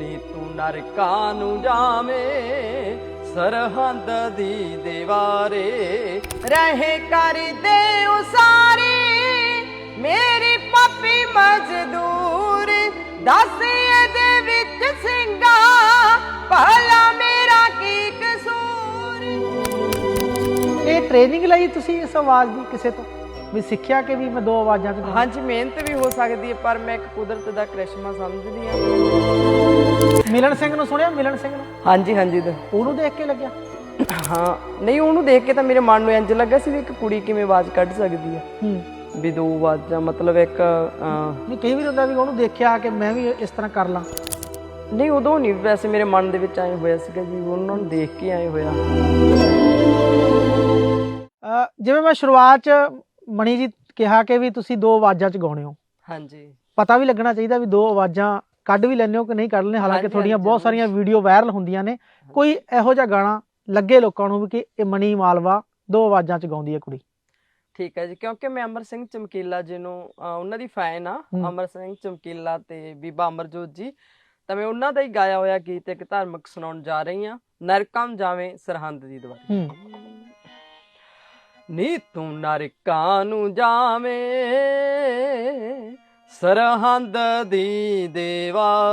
ਨੀ ਤੂੰ ਨਰਕਾਂ ਨੂੰ ਜਾਵੇਂ, ਸਰਹੰਦ ਦੀ ਦੀਵਾਰੇ। ਰਹੇ ਕਰਦੇ ਉਸਾਰੀ ਮੇਰੀ ਪਾਪੀ ਮਜ਼ਦੂਰ। ਦੱਸ ਇਹਦੇ ਵਿੱਚ ਸਿੰਘਾ, ਭਲਾ ਮੇਰਾ ਕੀ ਕਸੂਰ? ਇਹ ਟ੍ਰੇਨਿੰਗ ਲਈ ਤੁਸੀਂ ਇਸ ਆਵਾਜ਼ ਦੀ ਕਿਸੇ ਤੋਂ ਵੀ ਸਿੱਖਿਆ ਕਿ ਵੀ ਮੈਂ ਦੋ ਆਵਾਜ਼ਾਂ ਚ ਹਾਂਜੀ ਮਿਹਨਤ ਵੀ ਹੋ ਸਕਦੀ ਹੈ ਪਰ ਮੈਂ ਇੱਕ ਕੁਦਰਤ ਦਾ ਕ੍ਰਿਸ਼ਮਾ ਸਮਝਦੀ ਹਾਂ। ਮਿਲਨ ਸਿੰਘ ਨੂੰ ਸੁਣਿਆ? ਮਿਲਨ ਸਿੰਘ ਨੂੰ? ਹਾਂਜੀ ਹਾਂਜੀ ਉਹਨੂੰ ਦੇਖ ਕੇ ਲੱਗਿਆ? ਹਾਂ ਨਹੀਂ ਉਹਨੂੰ ਦੇਖ ਕੇ ਤਾਂ ਮੇਰੇ ਮਨ ਨੂੰ ਇੰਜ ਲੱਗਾ ਸੀ ਵੀ ਇੱਕ ਕੁੜੀ ਕਿਵੇਂ ਆਵਾਜ਼ ਕੱਢ ਸਕਦੀ ਹੈ। ਹੂੰ। ਵੀ ਦੋ ਆਵਾਜ਼ਾਂ ਮਤਲਬ ਇੱਕ ਨਹੀਂ ਕਈ ਵਾਰ ਹੁੰਦਾ ਵੀ ਉਹਨੂੰ ਦੇਖਿਆ ਕਿ ਮੈਂ ਵੀ ਇਸ ਤਰ੍ਹਾਂ ਕਰ ਲਾਂ। ਨਹੀਂ ਉਦੋਂ ਨਹੀਂ ਵੈਸੇ ਮੇਰੇ ਮਨ ਦੇ ਵਿੱਚ ਐਂ ਹੋਇਆ ਸੀਗਾ ਜੀ ਉਹਨਾਂ ਨੂੰ ਦੇਖ ਕੇ ਐਂ ਹੋਇਆ। ਜਿਵੇਂ ਮੈਂ ਸ਼ੁਰੂਆਤ ਚ ਮਣੀ ਜੀ ਕਿਹਾ ਕਿ ਵੀ ਤੁਸੀਂ ਦੋ ਆਵਾਜ਼ਾਂ ਚ ਗਾਉਣੇ ਹੋ। ਹਾਂਜੀ। ਪਤਾ ਵੀ ਲੱਗਣਾ ਚਾਹੀਦਾ ਵੀ ਦੋ ਆਵਾਜ਼ਾਂ ਕੱਢ ਵੀ ਲੈਂਦੇ ਹੋ ਕਿ ਨਹੀਂ ਕੱਢ ਲੈਂਦੇ ਹਾਲਾਂਕਿ ਤੁਹਾਡੀਆਂ ਬਹੁਤ। ਸਾਰੀਆਂ ਵੀਡੀਓ ਵਾਇਰਲ ਹੁੰਦੀਆਂ ਨੇ। ਕੋਈ ਇਹੋ ਜਿਹਾ ਗਾਣਾ ਲੱਗੇ ਲੋਕਾਂ ਨੂੰ ਵੀ ਕਿ ਇਹ ਮਣੀ ਮਾਲਵਾ ਦੋ ਆਵਾਜ਼ਾਂ ਚ ਗਾਉਂਦੀ ਹੈ ਕੁੜੀ। ਠੀਕ ਹੈ ਜੀ ਕਿਉਂਕਿ ਮੈਂ ਅਮਰ ਸਿੰਘ ਚਮਕੀਲਾ ਜੀ ਨੂੰ ਉਹਨਾਂ ਦੀ ਫੈਨ ਆ। ਅਮਰ ਸਿੰਘ ਚਮਕੀਲਾ ਤੇ ਬੀਬਾ ਅਮਰਜੋਤ ਜੀ। ਤਾਂ ਮੈਂ ਉਹਨਾਂ ਦਾ ਹੀ ਗਾਇਆ ਹੋਇਆ ਗੀਤ ਇੱਕ ਧਾਰਮਿਕ ਸੁਣਾਉਣ ਜਾ ਰਹੀ ਹਾਂ। ਨਰਕਮ ਜਾਵੇਂ ਸਰਹੰਦ ਦੀ ਦਵਾਈ ਨੀ ਤੂੰ ਨਰਕਾਂ ਨੂੰ ਜਾਵੇਂ ਸਰਹੰਦ ਦੀ ਦੇਵਾ।